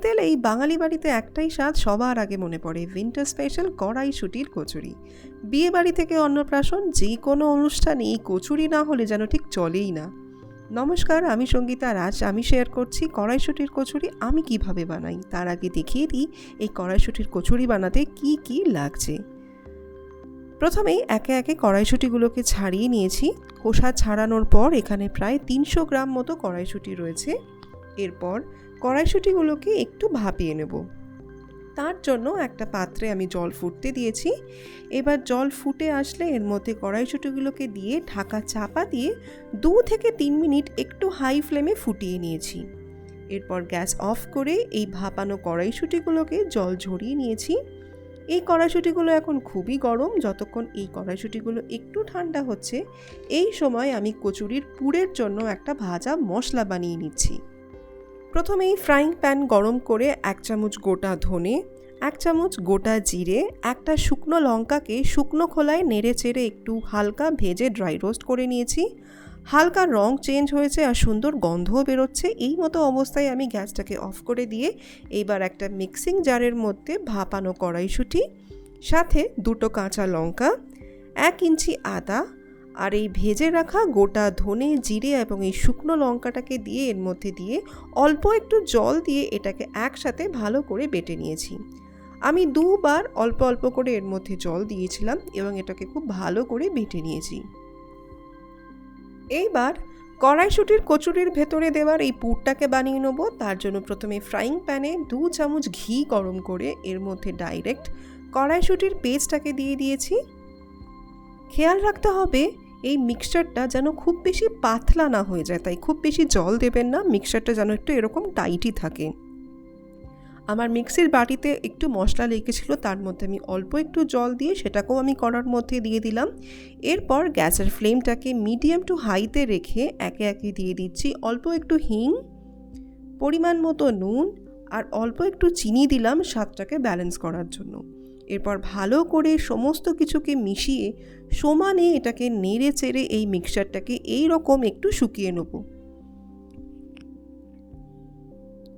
শীত এই বাঙালি বাড়িতে একটাই স্বাদ সবার আগে মনে পড়ে উইন্টার স্পেশাল কড়াইশুটির কচুরি। বিয়ে বাড়ি থেকে অন্নপ্রাশন, যে কোনো অনুষ্ঠানে এই কচুরি না হলে যেন ঠিক চলেই না। নমস্কার, আমি সঙ্গীতা রাজ, আমি শেয়ার করছি কড়াইশুটির কচুরি, আমি কীভাবে বানাই? তার আগে দেখিয়ে দিই, এই কড়াইশুটির কচুরি বানাতে কি কি লাগছে। প্রথমেই একে একে কড়াইশুটিগুলোকে ছাড়িয়ে নিয়েছি। খোসা ছাড়ানোর পর এখানে প্রায় তিনশো গ্রাম মতো কড়াইশুটি রয়েছে। এরপর কড়াইশুটিগুলোকে একটু ভাপিয়ে নেব। তার জন্য একটা পাত্রে আমি জল ফুটতে দিয়েছি। এবার জল ফুটে আসলে এর মধ্যে কড়াইশুটিগুলোকে দিয়ে ঢাকা চাপা দিয়ে দু থেকে তিন মিনিট একটু হাই ফ্লেমে ফুটিয়ে নিয়েছি। এরপর গ্যাস অফ করে এই ভাপানো কড়াইশুটিগুলোকে জল ঝরিয়ে নিয়েছি। এই কড়াইশুটিগুলো এখন খুবই গরম। যতক্ষণ এই কড়াইশুটিগুলো একটু ঠান্ডা হচ্ছে, এই সময় আমি কচুরির পুরের জন্য একটা ভাজা মশলা বানিয়ে নিচ্ছি। প্রথমেই ফ্রাইং প্যান গরম করে এক চামচ গোটা ধনে, এক চামচ গোটা জিরে, একটা শুকনো লঙ্কাকে শুকনো খোলায় নেড়ে চেড়ে একটু হালকা ভেজে ড্রাই রোস্ট করে নিয়েছি। হালকা রং চেঞ্জ হয়েছে আর সুন্দর গন্ধও বেরোচ্ছে। এই মতো অবস্থায় আমি গ্যাসটাকে অফ করে দিয়ে এইবার একটা মিক্সিং জারের মধ্যে ভাপানো কড়াইশুঁটি, সাথে দুটো কাঁচা লঙ্কা, এক ইঞ্চি আদা আর এই ভেজে রাখা গোটা ধনে, জিরে এবং এই শুকনো লঙ্কাটাকে দিয়ে এর মধ্যে দিয়ে অল্প একটু জল দিয়ে এটাকে একসাথে ভালো করে বেটে নিয়েছি। আমি দুবার অল্প অল্প করে এর মধ্যে জল দিয়েছিলাম এবং এটাকে খুব ভালো করে বেটে নিয়েছি। এইবার কড়াইশুটির কচুরির ভেতরে দেওয়ার এই পুরটাকে বানিয়ে নেব। তার জন্য প্রথমে ফ্রাইং প্যানে দু চামচ ঘি গরম করে এর মধ্যে ডাইরেক্ট কড়াইশুটির পেস্টটাকে দিয়ে দিয়েছি। খেয়াল রাখতে হবে, এই মিক্সচারটা যেন খুব বেশি পাতলা না হয়ে যায়, তাই খুব বেশি জল দেবেন না মিক্সচারটা যেন একটু এরকম টাইটই থাকে। আমার মিক্সির বাটিতে একটু মশলা লেগেছিলো, তার মধ্যে আমি অল্প একটু জল দিয়ে সেটাকেও আমি করার মধ্যে দিয়ে দিলাম। এরপর গ্যাসের ফ্লেমটাকে মিডিয়াম টু হাইতে রেখে একে একে দিয়ে দিচ্ছি, অল্প একটু হিং, পরিমাণ মতো নুন, আর অল্প একটু চিনি দিলাম স্বাদটাকে ব্যালেন্স করার জন্য। এরপর ভালো করে সমস্ত কিছুকে মিশিয়ে সমানে এটাকে নেড়ে চেড়ে এই মিক্সচারটাকে এই রকম একটু শুকিয়ে নেব।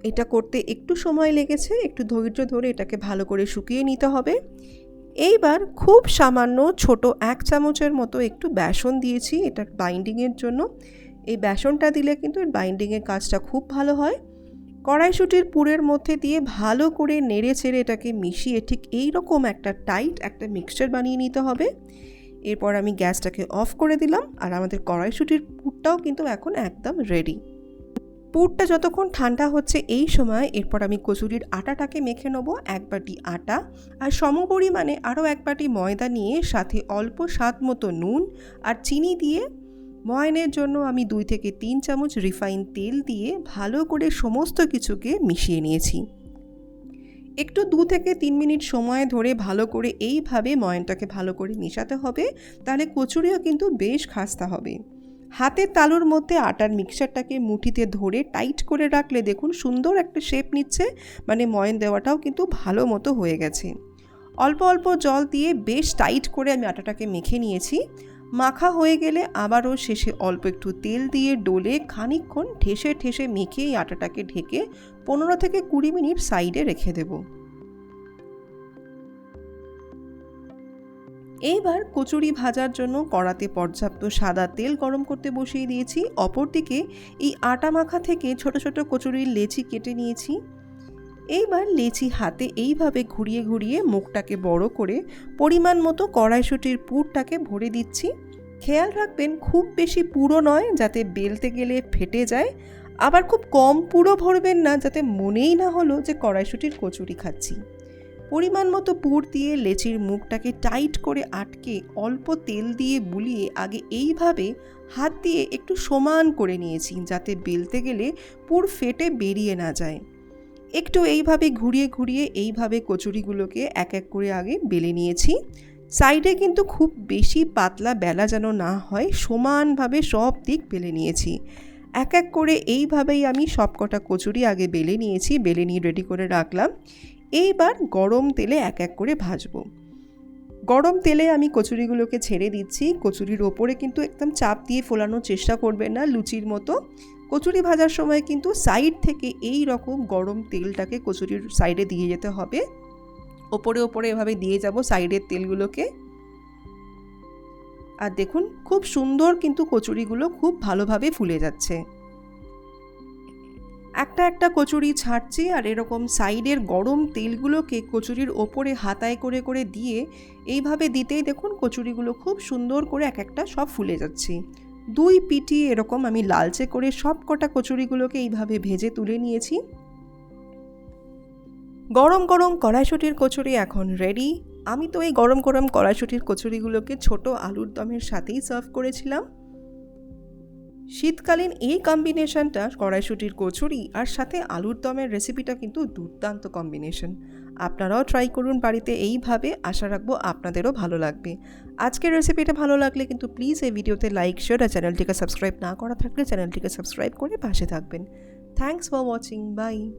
এটা করতে একটু সময় লেগেছে, একটু ধৈর্য ধরে এটাকে ভালো করে শুকিয়ে নিতে হবে। এইবার খুব সামান্য ছোট এক চামচের মতো একটু বেসন দিয়েছি, এটা বাইন্ডিংয়ের জন্য। এই বেসনটা দিলে কিন্তু এর বাইন্ডিংয়ের কাজটা খুব ভালো হয়। কড়াইশুটির পুরের মধ্যে দিয়ে ভালো করে নেড়ে ছেড়ে এটাকে মিশিয়ে ঠিক এই রকম একটা টাইট একটা মিক্সচার বানিয়ে নিতে হবে। এরপর আমি গ্যাসটাকে অফ করে দিলাম আর আমাদের কড়াইশুটির পুরটাও কিন্তু এখন একদম রেডি। পুরটা যতক্ষণ ঠান্ডা হচ্ছে এই সময় এরপর আমি কচুরির আটাটাকে মেখে নেব, এক বাটি আটা আর সমপরিমাণে আরও এক বাটি ময়দা নিয়ে সাথে অল্প স্বাদ মতো নুন আর চিনি দিয়ে ময়নের জন্য আমি দুই থেকে তিন চামচ রিফাইন তেল দিয়ে ভালো করে সমস্ত কিছুকে মিশিয়ে নিয়েছি। একটু দু থেকে তিন মিনিট সময় ধরে ভালো করে এইভাবে ময়নটাকে ভালো করে মেশাতে হবে, তাহলে কচুরিও কিন্তু বেশ খাস্তা হবে। হাতের তালুর মধ্যে আটার মিক্সারটাকে মুঠিতে ধরে টাইট করে রাখলে দেখুন সুন্দর একটা শেপ নিচ্ছে মানে ময়ন দেওয়াটাও কিন্তু ভালো মতো হয়ে গেছে। অল্প অল্প জল দিয়ে বেশ টাইট করে আমি আটাটাকে মেখে নিয়েছি। মাখা হয়ে গেলে আবারও শেষে অল্প একটু তেল দিয়ে ডোলে খানিকক্ষণ ঠেসে ঠেসে মেখে এই আটাটাকে ঢেকে পনেরো থেকে কুড়ি মিনিট সাইডে রেখে দেব। এইবার কচুরি ভাজার জন্য কড়াতে পর্যাপ্ত সাদা তেল গরম করতে বসিয়ে দিয়েছি। অপরদিকে এই আটা মাখা থেকে ছোট ছোট কচুরির লেচি কেটে নিয়েছি। এইবার লেচি হাতে এইভাবে ঘুরিয়ে ঘুরিয়ে মুখটাকে বড় করে পরিমাণ মতো কড়াইশুটির পুরটাকে ভরে দিচ্ছি। খেয়াল রাখবেন, খুব বেশি পুরো নয়, যাতে বেলতে গেলে ফেটে যায়। আবার খুব কম পুরো ভরবেন না, যাতে মনেই না হলো যে কড়াইশুটির কচুরি খাচ্ছি। পরিমাণ মতো পুর দিয়ে লেচির মুখটাকে টাইট করে আটকে অল্প তেল দিয়ে বুলিয়ে আগে এইভাবে হাত দিয়ে একটু সমান করে নিয়েছি, যাতে বেলতে গেলে পুর ফেটে বেরিয়ে না যায়। একটু এইভাবে ঘুরিয়ে ঘুরিয়ে এইভাবে কচুরিগুলোকে এক এক করে আগে বেলে নিয়েছি। সাইডে কিন্তু খুব বেশি পাতলা বেলা যেন না হয়, সমানভাবে সব দিক বেলে নিয়েছি। এক এক করে এইভাবেই আমি সবকটা কচুরি আগে বেলে নিয়েছি, বেলে নিয়ে রেডি করে রাখলাম। এইবার গরম তেলে এক এক করে ভাজবো। গরম তেলে আমি কচুরিগুলোকে ছেড়ে দিচ্ছি। কচুরির ওপরে কিন্তু একদম চাপ দিয়ে ফোলানোর চেষ্টা করবেন না, লুচির মতো। কচুরি ভাজার সময় কিন্তু সাইড থেকে এই রকম গরম তেলটাকে কচুরির সাইডে দিয়ে যেতে হবে। ওপরে ওপরে এভাবে দিয়ে যাব সাইডের তেলগুলোকে। আর দেখুন, খুব সুন্দর কিন্তু কচুরিগুলো খুব ভালোভাবে ফুলে যাচ্ছে। একটা একটা কচুরি ছাড়ছি আর এরকম সাইডের গরম তেলগুলোকে কচুরির ওপরে হাতায় করে করে দিয়ে এইভাবে দিতেই দেখুন কচুরিগুলো খুব সুন্দর করে এক একটা সব ফুলে যাচ্ছে। দুই পিটি এরকম আমি লালচে করে সব কটা কচুরিগুলোকে এইভাবে ভেজে তুলে নিয়েছি। গরম গরম কড়াইশুটির কচুরি এখন রেডি আমি তো এই গরম গরম কড়াইশুটির কচুরিগুলোকে ছোট আলুর দমের সাথেই সার্ভ করেছিলাম। শীতকালীন এই কম্বিনেশনটা কড়াইশুটির কচুরি আর সাথে আলুর দমের রেসিপিটা কিন্তু দুর্দান্ত কম্বিনেশন আপনারাও ট্রাই করুন বাড়িতে এইভাবে। আশা রাখব আপনাদেরও ভালো লাগবে। আজকের রেসিপিটা ভালো লাগলে কিন্তু প্লিজ এই ভিডিওতে লাইক শেয়ার আর চ্যানেলটিকে সাবস্ক্রাইব না করা থাকলে চ্যানেলটিকে সাবস্ক্রাইব করে পাশে থাকবেন। Thanks for watching by